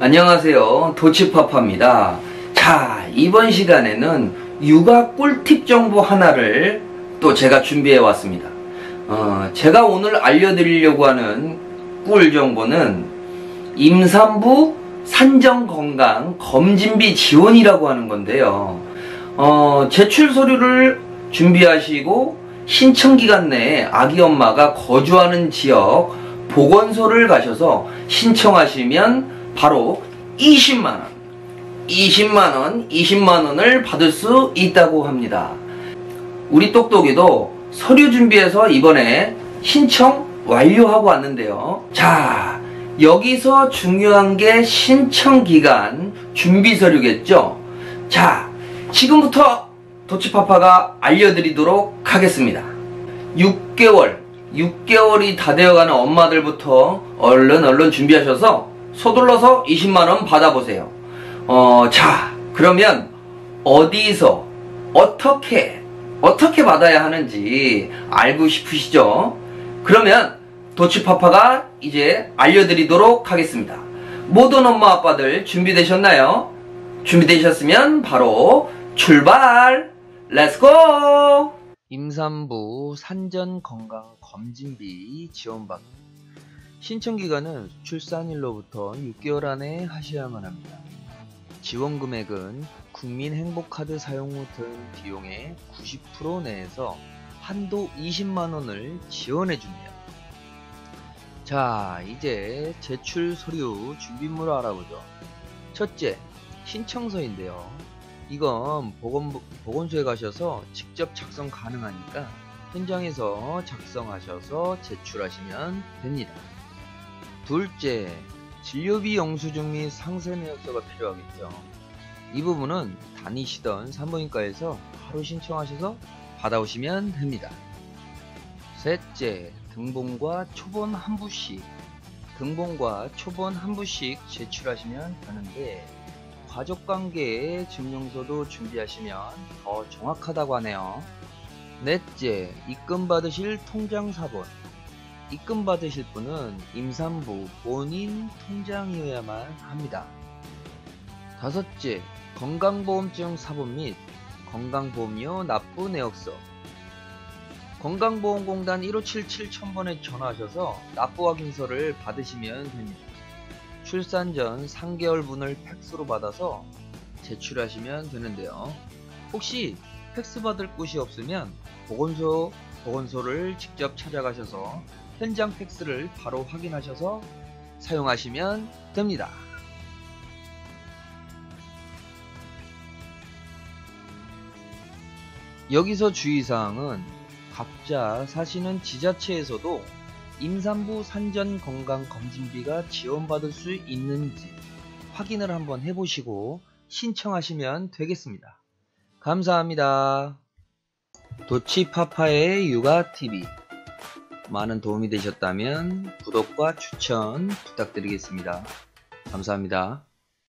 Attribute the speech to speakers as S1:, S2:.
S1: 안녕하세요. 도치파파입니다. 자, 이번 시간에는 육아 꿀팁 정보 하나를 또 제가 준비해 왔습니다. 어, 제가 오늘 알려드리려고 하는 꿀 정보는 임산부 산정 건강 검진비 지원이라고 하는 건데요. 어, 제출 서류를 준비하시고 신청 기간 내에 아기 엄마가 거주하는 지역 보건소를 가셔서 신청하시면 바로 20만원, 20만원, 20만원을 받을 수 있다고 합니다. 우리 똑똑이도 서류 준비해서 이번에 신청 완료하고 왔는데요. 자, 여기서 중요한 게 신청 기간 준비 서류겠죠? 자, 지금부터 도치파파가 알려드리도록 하겠습니다. 6개월, 6개월이 다 되어가는 엄마들부터 얼른 얼른 준비하셔서 서둘러서 20만원 받아보세요. 어, 자, 그러면 어디서, 어떻게, 어떻게 받아야 하는지 알고 싶으시죠? 그러면 도치파파가 이제 알려드리도록 하겠습니다. 모든 엄마 아빠들 준비되셨나요? 준비되셨으면 바로 출발! 렛츠고! 임산부 산전 건강 검진비 지원받기 신청 기간은 출산일로부터 6개월 안에 하셔야만 합니다. 지원 금액은 국민행복카드 사용 후 든 비용의 90% 내에서 한도 20만원을 지원해 줍니다. 자, 이제 제출 서류 준비물을 알아보죠. 첫째, 신청서인데요. 이건 보건, 보건소에 가셔서 직접 작성 가능하니까 현장에서 작성하셔서 제출하시면 됩니다. 둘째, 진료비 영수증 및 상세 내역서가 필요하겠죠. 이 부분은 다니시던 산부인과에서 바로 신청하셔서 받아오시면 됩니다. 셋째, 등본과 초본 한 부씩 등본과 초본 한 부씩 제출하시면 되는데 가족관계의 증명서도 준비하시면 더 정확하다고 하네요. 넷째, 입금 받으실 통장 사본. 입금 받으실 분은 임산부 본인 통장이어야만 합니다. 다섯째, 건강보험증 사본 및 건강보험료 납부 내역서. 건강보험공단 1577 1000번에 전화하셔서 납부 확인서를 받으시면 됩니다. 출산 전 3개월분을 팩스로 받아서 제출하시면 되는데요. 혹시 팩스 받을 곳이 없으면 보건소, 보건소를 직접 찾아가셔서 현장 팩스를 바로 확인하셔서 사용하시면 됩니다. 여기서 주의사항은 각자 사시는 지자체에서도 임산부 산전 건강 검진비가 지원받을 수 있는지 확인을 한번 해보시고 신청하시면 되겠습니다. 감사합니다. 도치파파의 육아TV 많은 도움이 되셨다면 구독과 추천 부탁드리겠습니다. 감사합니다.